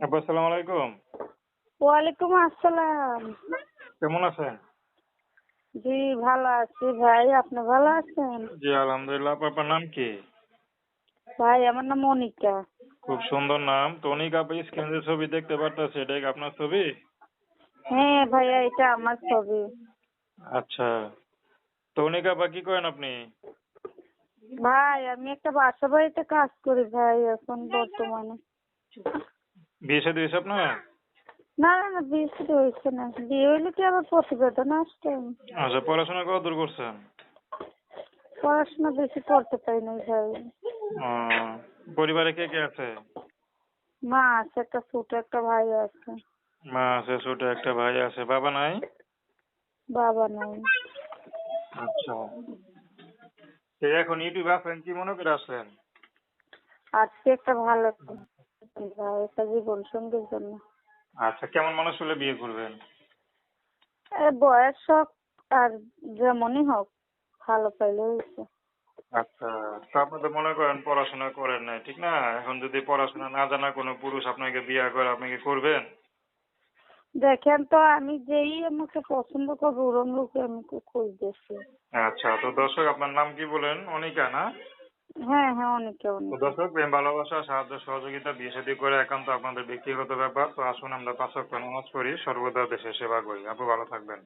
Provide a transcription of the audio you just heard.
আপু আসসালামু আলাইকুম। ওয়ালাইকুম আসসালাম। কেমন আছেন? জি ভালো আছি ভাই। আপনি ভালো আছেন? জি আলহামদুলিল্লাহ। আপু, আপনার নাম কি? ভাই আমার নাম মনিকা। খুব সুন্দর নাম। তনিক আপু স্ক্রিন ছবি দেখতে পারতেছে এটা কি আপনার ছবি? হ্যাঁ ভাইয়া এটা আমার ছবি। আচ্ছা। তনিক আপা কি করেন আপনি? ভাই আমি একটা বাসা বাড়িতে কাজ করি ভাই এখন বর্তমানে। বিয়ে সাথে হয়েছে আপনার? না না না বিয়ে শুরু হয়েছে না। বিয়ে হইলে কি আবার প্রতিবেদন আসতেন আচ্ছা পড়াশোনা কত দূর করছেন? পড়াশোনা বেশি করতে পারি নাই ভাই পরিবারে কে কে আছে? মা আছে একটা ছোট একটা ভাই আছে। মা আছে ছোট একটা ভাই আছে। বাবা নাই? বাবা নাই। আচ্ছা। তো এখন ইউটিউবে আছেন কি মনে করে আছেন আজকে একটা ভালো একটা জীবন সঙ্গীর জন্য। আচ্ছা কেমন মানুষ হলে বিয়ে করবেন? বয়স হোক আর যেমনই হোক ভালো পাইলে হয়েছে আচ্ছা তো আপনি তো মনে করেন পড়াশোনা করেন নাই ঠিক না? এখন যদি পড়াশোনা না জানা কোনো পুরুষ আপনাকে বিয়ে করে আপনি কি করবেন? দেখেন তো আমি যেই আমাকে পছন্দ করব ওরম লোকে আমি খুঁজতেছি আচ্ছা তো দর্শক আপনার নাম কি বলেন? অনিকা না? হ্যাঁ হ্যাঁ অনেকে অনেক দর্শক প্রেম ভালোবাসা সাহায্য সহযোগিতা বিয়ে শাদী করে একান্ত আপনাদের ব্যক্তিগত ব্যাপার। তো আসুন আমরা পাঁচক নামাজ করি সর্বদা দেশের সেবা করি। আপু ভালো থাকবেন।